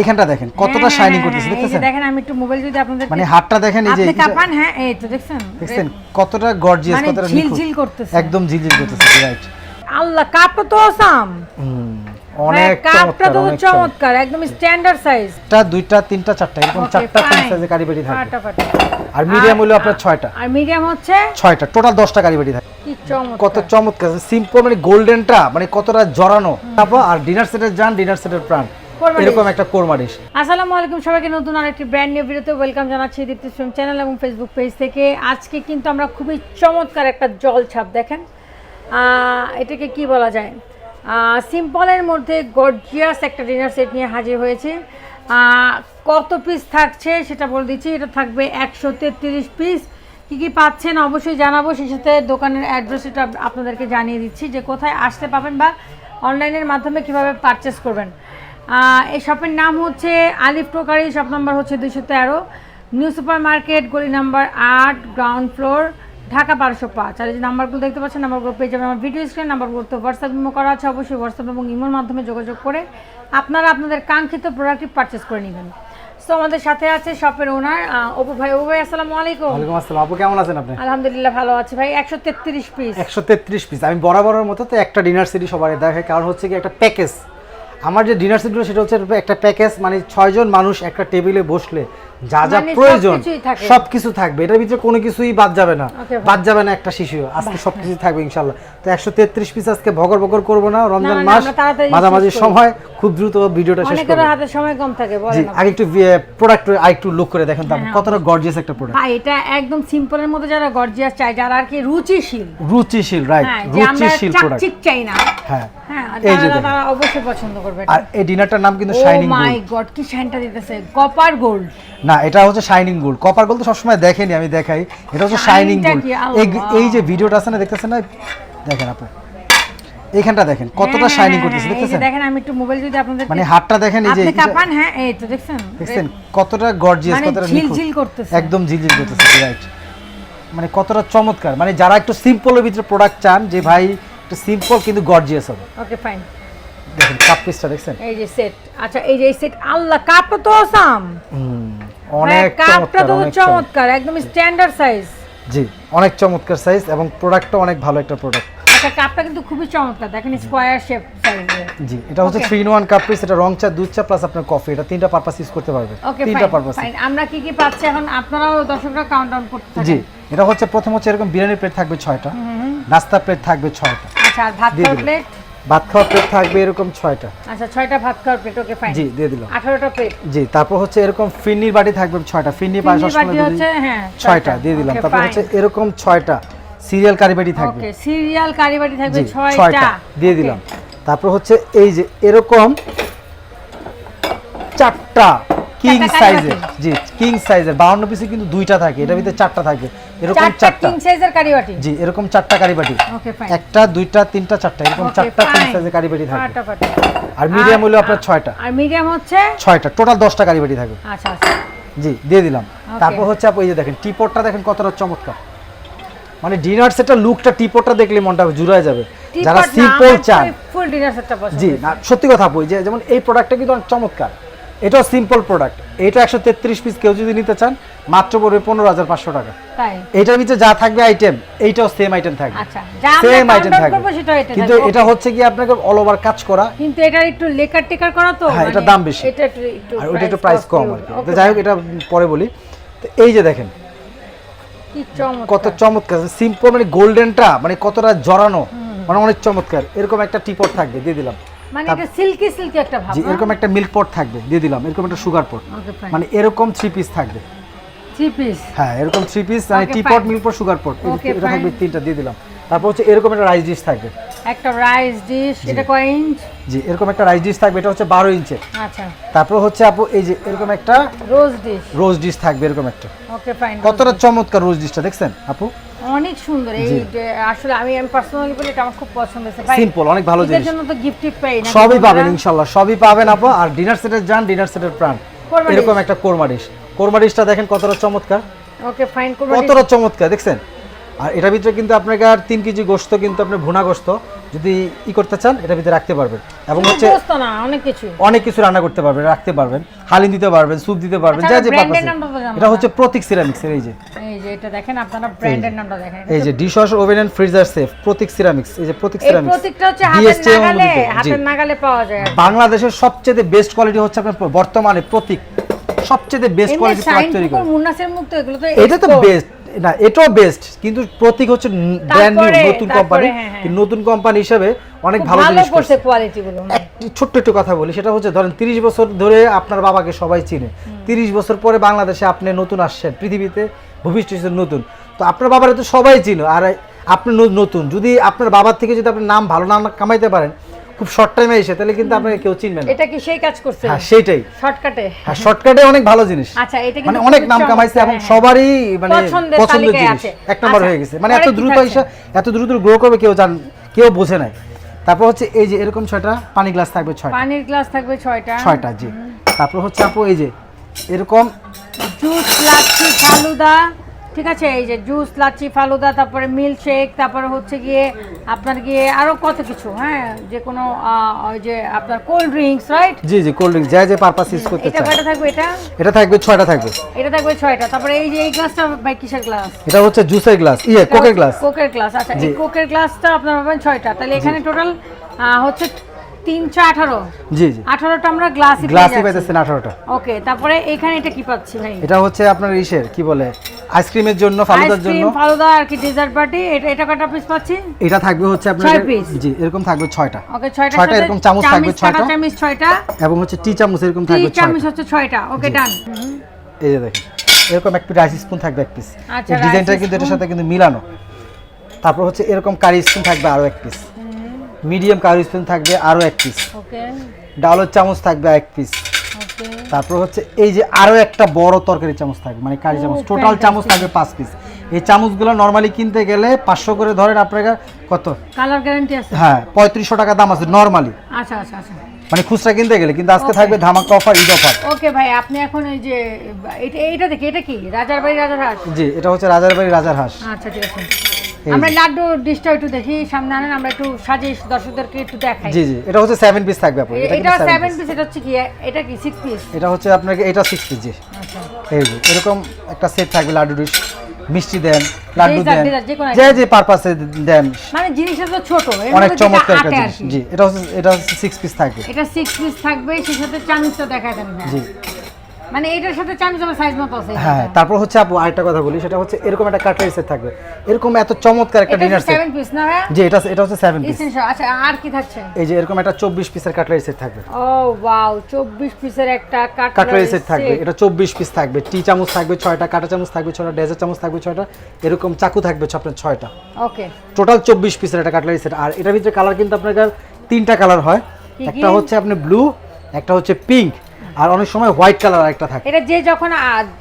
এইখানটা দেখেন কতটা হ্যাঁ, শাইনিং হ্যাঁ, করতেছে হ্যাঁ, এই দেখতেছেন? দেখেন আমি একটু মোবাইল যদি আপনাদের মানে হাতটা দেখেন এই যে আপনি কাপান হ্যাঁ এই তো দেখছেন? দেখছেন কতটা গর্জিয়াস মানে কতটা ঝিলঝিল করতেছে। একদম ঝিলঝিল করতেছে রাইট আল্লাহ কাপটা তো আসাম অনেক কাপটা তো চমৎকার একদম স্ট্যান্ডার্ড সাইজ একটা দুইটা তিনটা চারটা এরকম চারটা তিন সাইজে কারিবাড়ি থাকবে ফাটাফাটি। আর মিডিয়াম হলো আপনার ছয়টা। আর মিডিয়াম হচ্ছে? ছয়টা টোটাল দশটা কারিবাড়ি থাকে। কি চমৎকার। কত চমৎকার সিম্পল মানে গোল্ডেনটা মানে কতটা জড়ানো। তারপর আর ডিনার সেটের যান ডিনার সেটের প্রাণ। এরকম একটা কোরমা ডিশ। আসসালামু আলাইকুম সবাইকে নতুন আরেকটি ব্র্যান্ড নিউ ভিডিওতে ওয়েলকাম জানাচ্ছি দীপ্তি ফিল্ম চ্যানেল এবং ফেসবুক পেজ থেকে। আজকে কিন্তু আমরা খুবই চমৎকার একটা জল ছাপ দেখেন। এটাকে কি বলা যায়? সিম্পলের মধ্যে গর্জিয়াস একটা ডিনার সেট নিয়ে হাজির হয়েছে। কত পিস থাকছে সেটা বলে দিচ্ছি। এটা থাকবে একশো তেত্রিশ পিস কী কী পাচ্ছেন অবশ্যই জানাব। সেই সাথে দোকানের অ্যাড্রেস এটা আপনাদেরকে জানিয়ে দিচ্ছি যে কোথায় আসতে পাবেন বা অনলাইনের মাধ্যমে কীভাবে পারচেস করবেন। এই শপের নাম হচ্ছে আলিফ টোকারি শপ নাম্বার হচ্ছে দুইশো তেরো। নিউ সুপার মার্কেট গলি নাম্বার আট গ্রাউন্ড ফ্লোর ঢাকা বারোশো পাঁচ। আর এই যে নাম্বারগুলো দেখতে পাচ্ছেন নাম্বারগুলো পেয়ে যাবেন আমার ভিডিও স্ক্রিন নাম্বারগুলো তো হোয়াটসঅ্যাপ ইমো করা আছে অবশ্যই হোয়াটসঅ্যাপ এবং ইমোর মাধ্যমে যোগাযোগ করে আপনারা আপনাদের কাঙ্ক্ষিত প্রোডাক্টটি পারচেস করে নেবেন। সো আমাদের সাথে আছে শপের ওনার অপু ভাই। অপু ভাই আসসালামু আলাইকুম। ওয়ালাইকুম আসসালাম। আপু কেমন আছেন আপনি? আলহামদুলিল্লাহ ভালো আছে ভাই। একশো তেত্রিশ পিস একশো তেত্রিশ পিস আমি বরাবরের মতো তো একটা ডিনার সিটি সবার দেখাই। কারণ হচ্ছে কি একটা প্যাকেজ আমার যে ডিনার সেটগুলো সেটা হচ্ছে একটা প্যাকেজ মানে ছয়জন মানুষ একটা টেবিলে বসলে। যা যা মানে প্রয়োজন সবকিছুই থাকে। সব কিছু থাকবে। এটার ভিতরে কোনো কিছুই বাদ যাবে না। বাদ যাবে না একটা শিশু। আজকে সব কিছু থাকবে ইনশাল্লাহ তো একশো তেত্রিশ পিস আজকে ভগর ভগর করব না রমজান মাস মাঝামাঝি সময় খুব দ্রুত ভিডিওটা শেষ করব। হাতে সময় কম থাকে জি আগে একটু প্রোডাক্ট আরেকটু লুক করে দেখেন তো হ্যাঁ, কতটা গর্জিয়াস একটা প্রোডাক্ট ভাই এটা একদম সিম্পলের মধ্যে যারা গর্জিয়াস চায় যারা আর কি রুচিশীল। রুচিশীল রাইট হ্যাঁ রুচিশীল প্রোডাক্ট চাকচিক চাই না। হ্যাঁ হ্যাঁ এই যে তারা অবশ্যই পছন্দ করবে। আর এই ডিনারটার নাম কিন্তু শাইনিং মাই গড কি শাইনটা দিতেছে? কপার গোল্ড না এটা হচ্ছে শাইনিং গোল্ড কপার গোল্ড তো সবসময় দেখেনি আমি দেখাই। এটা হচ্ছে শাইনিং গোল্ড এই যে ভিডিওটা আছে না দেখতেছেন না? দেখেন আপু এইখানটা দেখেন কতটা শাইনিং করতেছে হ্যাঁ, এই দেখতেছেন? দেখেন আমি একটু মোবাইল যদি আপনাদের মানে হাতটা দেখেন এই যে আপনি কাপান হ্যাঁ এই তো দেখছেন? দেখছেন কতটা গর্জিয়াস মানে কতটা ঝিলঝিল করতেছে। একদম ঝিলঝিল করতেছে রাইট মানে কতটা চমৎকার। মানে যারা একটু সিম্পলের ভিতরে প্রোডাক্ট চান যে ভাই একটু সিম্পল কিন্তু গর্জিয়াস হবে। ওকে ফাইন দেখেন কাপ পিসটা দেখছেন? এই যে সেট আচ্ছা এই যে এই সেট আল্লাহ কাপটা তো আসাম অনেক কাপটা চমৎকার তো চমৎকার। চমৎকার একদম স্ট্যান্ডার্ড সাইজ জি অনেক চমৎকার সাইজ এবং প্রোডাক্টটা অনেক ভালো একটা প্রোডাক্ট আচ্ছা কাপটা কিন্তু খুবই চমৎকার দেখেন স্কোয়ার শেপ সাইজের জি এটা হচ্ছে Okay. Three in one cup piece এটা রং চা দুধ চা প্লাস আপনার কফি এটা তিনটা পারপাস ইউজ করতে পারবে। তিনটা পারপাস আমরা কি কি পাচ্ছি এখন? আপনারাও দর্শকরা কাউন্ট ডাউন করতে থাকেন। জি এটা হচ্ছে প্রথম হচ্ছে এরকম বিরিয়ানি প্লেট থাকবে ছয়টা নাস্তা প্লেট থাকবে ছয়টা। আচ্ছা আর ভাত। প্লেট ভাত খাওয়া প্লেট থাকবে এরকম ছয়টা। আচ্ছা ছয়টা ভাত খাওয়ার প্লেট ওকে ফাইন জি দিয়ে দিলাম। আঠারোটা প্লেট জি তারপর হচ্ছে এরকম ফিন্নির বাটি থাকবে ছয়টা। ফিন্নি পাঁচ সময় বাটি হচ্ছে, হ্যাঁ, ছয়টা। দিয়ে দিলাম। তারপর হচ্ছে এরকম ছয়টা। সিরিয়াল কারি বাটি থাকবে। ওকে সিরিয়াল কারি বাটি থাকবে ছয়টা। দিয়ে দিলাম। তারপর হচ্ছে এই যে এরকম চারটা কিং সাইজের জি কিং সাইজের বাউন্ন পিসে কিন্তু দুইটা থাকে। এটার ভিতরে চারটা থাকে। এরকম চারটা কিং সাইজের কারি বাটি। জি এরকম চারটা কারিবাটি ওকে ফাইন একটা দুইটা তিনটা চারটা। এরকম চারটা কিং সাইজের কারিবাটি ফাটাফাটি। আর মিডিয়াম হলো আপনার ছয়টা। আর মিডিয়াম হচ্ছে? ছয়টা। টোটাল দশটা কারিবাটি থাকে। আচ্ছা আচ্ছা। জি দিয়ে দিলাম। তারপর হচ্ছে আপনি এই যে দেখেন টিপটটা দেখেন কতটা চমৎকার। মানে ডিনার সেটের লুকটা টিপটটা দেখলে মনটা জুড়ায় যাবে। যারা সিম্পল চান। ফুল ডিনার সেটটা পছন্দ জি না সত্যি কথা বই যে যেমন এই প্রোডাক্টটা কিন্তু অনেক চমৎকার। এটাও সিম্পল প্রোডাক্ট এটা একশো তেত্রিশ পিস কেউ যদি নিতে চান মাত্র পড়বে পনেরো হাজার পাঁচশো টাকা। এটার ভিতরে যা থাকবে আইটেম এইটাও সেম আইটেম থাকবে। আচ্ছা সেম আইটেম থাকবে। এটা কিন্তু এটা হচ্ছে কি আপনাকে অল ওভার কাজ করা। কিন্তু এটার একটু লেকার টেকার করা তো হ্যাঁ, মানে দাম বেশি। এটা একটু আর ওটা একটু প্রাইস কম আর কি। তো যাই হোক এটা পরে বলি। তো এই যে দেখেন কি চমৎকার। কত চমৎকার। সিম্পল মানে গোল্ডেনটা মানে কতটা জড়ানো মানে অনেক চমৎকার। এরকম একটা টিপট থাকবে দিয়ে দিলাম। মানে এটা সিল্কি সিল্কি একটা ভাব জি এরকম একটা মিল্ক পট থাকবে দিয়ে দিলাম এরকম একটা সুগার পট। মানে এরকম থ্রি পিস থাকবে। থ্রি পিস হ্যাঁ এরকম থ্রি পিস মানে teapot fine. Milk pot sugar pot এটা থাকবে তিনটা দিয়ে দিলাম। তারপর হচ্ছে এরকম একটা রাইস ডিশ থাকবে। একটা রাইস ডিশ এটা কয় ইঞ্চ জি এরকম একটা রাইস ডিশ থাকবে এটা হচ্ছে বারো ইঞ্চের আচ্ছা। তারপর হচ্ছে আপু এই যে এরকম একটা রোজ ডিশ রোজ ডিশ থাকবে এরকম একটা। ওকে ফাইন কতটা চমৎকার রোজ ডিশটা দেখছেন আপু? অনেক সুন্দর এই আসলে আমি আমি পার্সোনালি বলি এটা আমার খুব পছন্দ হয়েছে। সিম্পল অনেক ভালো জিনিস। এর জন্য তো গিফট টিপ পাই না সবই পাবেন ইনশাল্লাহ সবই পাবেন আপু। আর ডিনার সেটের যান ডিনার সেটের প্রাণ। এরকম একটা কোরমা ডিশ কোরমা ডিশটা দেখেন কতটা চমৎকার। ওকে ফাইন কোরমা কতটা চমৎকার দেখছেন? আর এটার ভিতরে কিন্তু আপনাকে আর তিন কেজি গোস্ত কিন্তু আপনি ভুনা গোস্ত যদি ই করতে চান এটার ভিতরে রাখতে পারবেন। এবং হচ্ছে অনেক কিছু। অনেক কিছু রান্না করতে পারবেন রাখতে পারবেন হালিম দিতে পারবেন স্যুপ দিতে পারবেন আচ্ছা, যা যে পারপাসে তো জানব এটা হচ্ছে প্রতীক সিরামিক্সের এই যে। এই যে এটা দেখেন আপনারা ব্র্যান্ডের নামটা দেখেন এই যে dish wash oven and freezer safe Protik ceramics এই যে প্রতীক এই সিরামিক্স প্রতীকটা হচ্ছে হাতের DSTM নাগালে অনুমোদিত, জি। হাতের নাগালে পাওয়া যায় বাংলাদেশের সবচেয়ে বেস্ট কোয়ালিটি হচ্ছে আপনার বর্তমানে প্রতীক। সবচেয়ে বেস্ট কোয়ালিটি প্রোডাক্ট তৈরি করে। এটা তো বেস্ট না এটাও বেস্ট কিন্তু প্রতীক হচ্ছে ব্র্যান্ড নিউ নতুন কোম্পানি হ্যাঁ, হ্যাঁ। নতুন কোম্পানি হিসেবে অনেক ভালো জিনিস করছে করছে। কোয়ালিটি গুলো একটি ছোট্ট একটু কথা বলি সেটা হচ্ছে ধরেন তিরিশ বছর ধরে আপনার বাবাকে সবাই চিনে। তিরিশ বছর পরে বাংলাদেশে আপনি নতুন আসছেন পৃথিবীতে ভবিষ্যৎ নতুন। তো আপনার বাবারে তো সবাই চিনো আর আপনি নতুন। যদি আপনার বাবার থেকে যদি আপনি নাম ভালো নাম কামাইতে পারেন খুব শর্ট টাইমে এসে তাহলে কিন্তু আপনাকে কেউ চিনবে না। এটা কি সেই কাজ করছে? হ্যাঁ সেটাই শর্টকাটে হ্যাঁ শর্টকাটে অনেক ভালো জিনিস। আচ্ছা এটা মানে অনেক নাম কামাইছে এবং হ্যাঁ, সবারই মানে পছন্দের জিনিস। আছে। এক নম্বর আচ্ছা, হয়ে গেছে। মানে এত দ্রুত? এসে এত দ্রুত গ্রো করবে কেউ জান কেউ বোঝে নাই। তারপর হচ্ছে এই যে এরকম ছয়টা পানি গ্লাস থাকবে ছয়টা। পানির গ্লাস থাকবে ছয়টা। ছয়টা জি। তারপর হচ্ছে আপু এই যে এরকম জুস লাচ্ছি ফালুদা। ঠিক আছে এই যে জুস লাচ্ছি ফালুদা তারপরে মিল্ক শেক তারপরে হচ্ছে গিয়ে আপনার গিয়ে আরও কত কিছু হ্যাঁ? যে কোনো ওই যে আপনার কোল্ড ড্রিঙ্কস রাইট জি জি কোল্ড ড্রিঙ্ক যা যে পারপাস ইউজ করতে এটা কয়টা থাকবে এটা? এটা থাকবে ছয়টা থাকবে। এটা থাকবে ছয়টা তারপরে এই যে এই গ্লাসটা ভাই কিসের গ্লাস এটা হচ্ছে জুসের গ্লাস ইয়ে কোকের গ্লাস কোকের গ্লাস আচ্ছা এই কোকের গ্লাসটা আপনার পাবেন ছয়টা তাহলে এখানে টোটাল হচ্ছে তিনশো আঠারো। জি জি। আঠারোটা আমরা গ্লাসই গ্লাসই পাইতেছেন আঠারোটা। ওকে তারপরে এখানে এটা কি পাচ্ছি ভাই? এটা হচ্ছে আপনার ইসের কি বলে? আইসক্রিমের জন্য ফালুদার জন্য। আইসক্রিম ফালুদা আর কি ডেজার্ট পার্টি এটা এটা কটা পিস পাচ্ছি? এটা থাকবে হচ্ছে আপনার ছয় piece। জি এরকম থাকবে ছয়টা। ওকে ছয়টা ছয়টা এরকম চামচ থাকবে ছয়টা। চামচ ছয়টা। এবং হচ্ছে টি চামচ এরকম টি থাকবে চামচ হচ্ছে ছয়টা। ওকে ডান এই যে দেখেন এরকম একটু রাইস স্পুন থাকবে এক পিস আচ্ছা, ডিজাইনটা কিন্তু এটার সাথে কিন্তু মিলানো। তারপর হচ্ছে এরকম কারি স্পুন থাকবে আরও এক পিস মিডিয়াম কারি স্পুন থাকবে আরও এক পিস ওকে ডালের চামচ থাকবে এক পিস তারপর হচ্ছে এই যে আরও একটা বড় তরকারি চামচ থাকবে মানে কারি চামচ। Oh, টোটাল চামচ. থাকবে পাঁচ পিস এই চামচগুলো নর্মালি কিনতে গেলে পাঁচশো করে ধরেন আপনার কত? কালার গ্যারান্টি আছে। হ্যাঁ পঁয়ত্রিশশো টাকা দাম আছে নর্মালি আচ্ছা আচ্ছা আচ্ছা। মানে খুচরা কিনতে গেলে কিন্তু আজকে থাকবে ধামাকা অফার ঈদ অফার ওকে ভাই আপনি এখন এই যে এটা এইটা দেখি এটা কি? রাজার বাড়ি রাজার হাট জি এটা হচ্ছে রাজার বাড়ি রাজার হাঁস। আচ্ছা ঠিক আছে। আমরা লাড্ডু ডিশটা একটু দেখি সামনে আনেন আমরা একটু সাজিয়ে দর্শকদেরকে একটু দেখাই। জি জি এটা হচ্ছে সেভেন পিস থাকবে আপু এটা এটা কিন্তু সেভেন seven piece। পিস এটা হচ্ছে কি এটা কি সিক্স পিস এটা হচ্ছে আপনাকে এটা সিক্স পিস জি। আচ্ছা। এই যে এরকম একটা সেট থাকবে লাড্ডু ডিশ মিষ্টি দেন লাড্ডু দেন। যে যে পারপাসে দেন। মানে জিনিসটা তো ছোট অনেক চমৎকার একটা জিনিস। জি এটা হচ্ছে এটা হচ্ছে সিক্স পিস থাকবে। এটা সিক্স পিস থাকবে সেই সাথে চামিচটা দেখা দেন জি। মানে এটার সাথে চামিচ আমার সাইজ মতো আছে হ্যাঁ তারপর হচ্ছে আপু আরেকটা কথা বলি সেটা হচ্ছে এরকম একটা কাটলারি সেট থাকবে। এরকম এত চমৎকার একটা ডিনার সেট সেভেন পিস না ভাই? জি এটা এটা হচ্ছে সেভেন পিস Essential, আচ্ছা আর কি থাকছে? এই যে এরকম একটা চব্বিশ পিসের কাটলারি সেট থাকবে। ও ওয়াও চব্বিশ পিসের একটা কাটলারি সেট থাকবে এটা চব্বিশ পিস থাকবে টি চামচ থাকবে ছয়টা কাটা চামচ থাকবে ছয়টা ডেজার চামচ থাকবে ছয়টা এরকম চাকু থাকবে আপনার ছয়টা। ওকে টোটাল চব্বিশ পিসের একটা কাটলারি সেট আর এটার ভিতরে কালার কিন্তু আপনার তিনটা কালার হয়। একটা হচ্ছে আপনি ব্লু একটা হচ্ছে পিঙ্ক আর অনেক সময় হোয়াইট কালার একটা থাকে। এটা যে যখন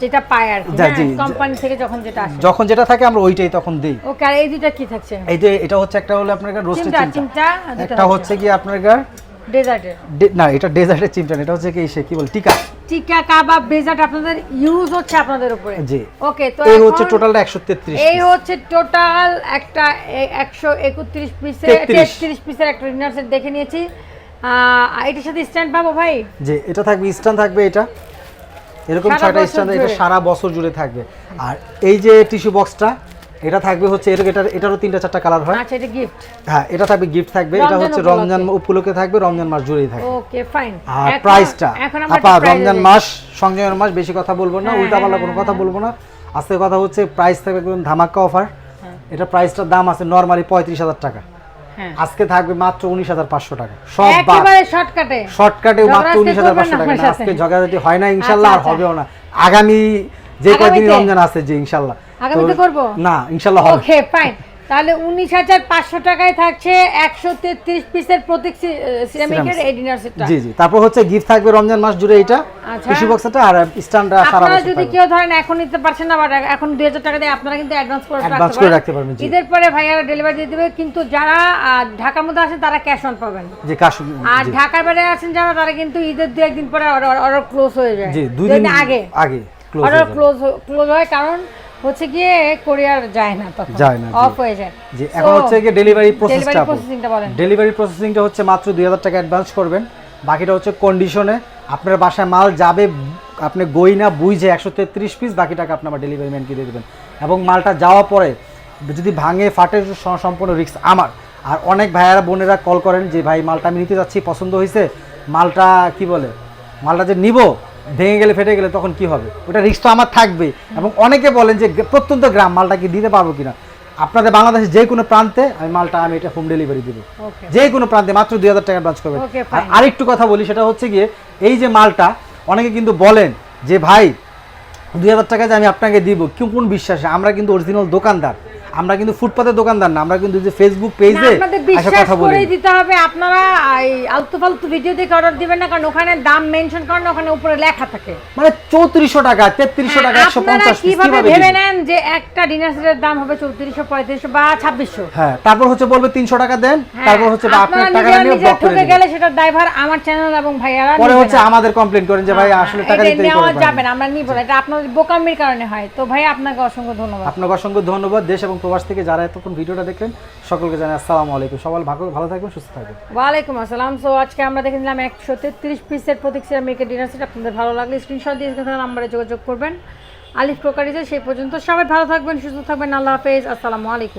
যেটা পায় আর কি। কোম্পানি থেকে যখন যেটা আসে। যখন যেটা থাকে আমরা ওইটাই তখন দিই। ওকে আর এই দুটা কি থাকছে? এই যে এটা হচ্ছে একটা হলো আপনার রোস্টেড চিমটা একটা হচ্ছে কি আপনার ডেজার্টের না এটা ডেজার্টের চিমটা এটা হচ্ছে কি সে কি বল টিকা। টিকা কাবাব ডেজার্ট আপনাদের ইউজ হচ্ছে আপনাদের উপরে। জি। ওকে তো এই হচ্ছে একশো তেত্রিশ এই হচ্ছে টোটাল একটা এ- একশো একত্রিশ পিসের 33 পিসের একটা ডিনার সেট দেখে নিয়েছি। এটার সাথে স্ট্যান্ড পাবো ভাই? যে এটা থাকবে স্ট্যান্ড থাকবে এটা। এরকম ছয়টা স্ট্যান্ড এটা সারা বছর জুড়ে থাকবে। আর এই যে টিস্যু বক্সটা এটা থাকবে হচ্ছে এর এটা এটারও তিনটা চারটা কালার হয়। আচ্ছা এটা গিফট হ্যাঁ এটা থাকবে গিফট থাকবে এটা হচ্ছে রমজান উপলক্ষে। থাকবে রমজান মাস জুড়েই থাকবে। ওকে ফাইন আর প্রাইসটা আপা রমজান মাস সংযমের মাস বেশি কথা বলব না হ্যাঁ, উল্টা হ্যাঁ, কোনো হ্যাঁ, কথা বলব না। আজকে কথা হচ্ছে প্রাইস থাকবে একদম ধামাক্কা অফার এটা প্রাইসটার দাম আছে নর্মালি পঁয়ত্রিশ হাজার টাকা। আজকে থাকবে মাত্র উনিশ হাজার পাঁচশো টাকা। সব শর্টকাটে শর্টকাটে মাত্র উনিশ হাজার পাঁচশো টাকা। আজকে। ঝগড়াঝাটি হয় না ইনশাল্লাহ আর আচ্ছা, হবেও না। আগামী যে কয়দিন রমজান আছে যে ইনশাল্লাহ? না ইনশাল্লাহ হবে। ওকে ফাইন তাহলে উনিশ হাজার পাঁচশো টাকায় থাকছে একশো তেত্রিশ পিসের প্রতীক সিরামিকের এই ডিনার সেটটা জি জি। তারপর হচ্ছে গিফট থাকবে রমজান মাস জুড়ে এটা আচ্ছা। বক্সটা আর স্ট্যান্ডটা সারা আপনারা বছর যদি কেউ ধরেন এখন নিতে পারছেন না বাট এখন দুই হাজার টাকা দিয়ে আপনারা কিন্তু অ্যাডভান্স করে রাখতে পারবেন, জি। ঈদের পরে ভাইয়ারা ডেলিভারি দিয়ে দেবে কিন্তু যারা ঢাকার মধ্যে আছেন তারা ক্যাশ অন পাবেন। কাশ আর ঢাকার বাইরে আছেন যারা তারা কিন্তু ঈদের দু একদিন পরে অর্ডার ক্লোজ হয়ে যায়। জি দুই দিন আগে। আগে ক্লোজ ক্লোজ ক্লোজ হয় কারণ হচ্ছে গিয়ে কোরিয়ার যায় না তখন। যায় না, অফ হয়ে যায়। যে এখন হচ্ছে গিয়ে ডেলিভারি প্রসেসটা ডেলিভারি প্রসেসিংটা বলেন। ডেলিভারি প্রসেসিংটা হচ্ছে মাত্র দুই হাজার টাকা অ্যাডভান্স করবেন। বাকিটা হচ্ছে কন্ডিশনে আপনার বাসায় মাল যাবে আপনি গই না বুঝে একশো তেত্রিশ পিস বাকি টাকা আপনি আমার ডেলিভারি ম্যানকে দিয়ে দেবেন। এবং মালটা যাওয়ার পরে যদি ভাঙে ফাটে সম্পূর্ণ রিস্ক আমার। আর অনেক ভাইয়ারা বোনেরা কল করেন যে ভাই মালটা আমি নিতে যাচ্ছি পছন্দ হয়েছে মালটা কি বলে? মালটা যে নিব ভেঙে গেলে ফেটে গেলে তখন কি হবে? ওটা রিস্ক তো আমার থাকবে এবং অনেকে বলেন যে প্রত্যন্ত গ্রাম মালটা কি দিতে পারব কিনা? আপনাদের বাংলাদেশের যে কোনো প্রান্তে আমি মালটা আমি এটা হোম ডেলিভারি দিব। যে কোনো প্রান্তে মাত্র দুই হাজার টাকা ব্রাঞ্চ Okay, আর. আরেকটু কথা বলি সেটা হচ্ছে গিয়ে এই যে মালটা অনেকে কিন্তু বলেন যে ভাই দুই হাজার টাকা যে আমি আপনাকে দিব কেউ কোন বিশ্বাসে? আমরা কিন্তু অরিজিনাল দোকানদার। আমরা কিন্তু ফুটপাতের দোকানদার না আমরা কিন্তু যে ফেসবুক পেজে বিশ্বাস কথা বলি দিতে হবে আপনারা এই আলতু ফালতু ভিডিও দেখে অর্ডার দিবেন না কারণ ওখানে দাম মেনশন করেন ওখানে উপরে লেখা থাকে। মানে চৌত্রিশশো টাকা তেত্রিশশো টাকা একশো আপনারা পঞ্চাশ কীভাবে ভেবে নেন যে একটা ডিনার সেটের দাম হবে চৌত্রিশশো পঁয়ত্রিশশো বা ছাব্বিশশো? হ্যাঁ তারপর হচ্ছে বলবে তিনশো টাকা দেন তারপর হচ্ছে আপনার টাকা নিয়ে ব্লক করে গেলে সেটা ড্রাইভার আমার চ্যানেল এবং ভাইয়ারা পরে হচ্ছে আমাদের কমপ্লেন করেন যে ভাই আসলে টাকা দিতে যাবে না আমরা নিব না এটা আপনাদের বোকামির কারণে হয়। তো ভাই আপনাকে অসংখ্য ধন্যবাদ। আপনাকে অসংখ্য ধন্যবাদ দেশ এবং প্রবাস থেকে যারা এতক্ষণ ভিডিওটা দেখলেন, সকলকে জানাই আসসালামু আলাইকুম। সবাই ভালো ভালো থাকবেন, সুস্থ থাকবেন। ওয়ালাইকুম আসসালাম। সো আজকে আমরা দেখে নিলাম একশো তেত্রিশ পিসের প্রতীক সিরামিকের ডিনার সেট আপনাদের ভালো লাগলে স্ক্রিনশট দিয়ে নাম্বারে যোগাযোগ করবেন। আলিফ প্রকারিজে সেই পর্যন্ত সবাই ভালো থাকবেন, সুস্থ থাকবেন। আল্লাহ হাফেজ। আসসালামু আলাইকুম।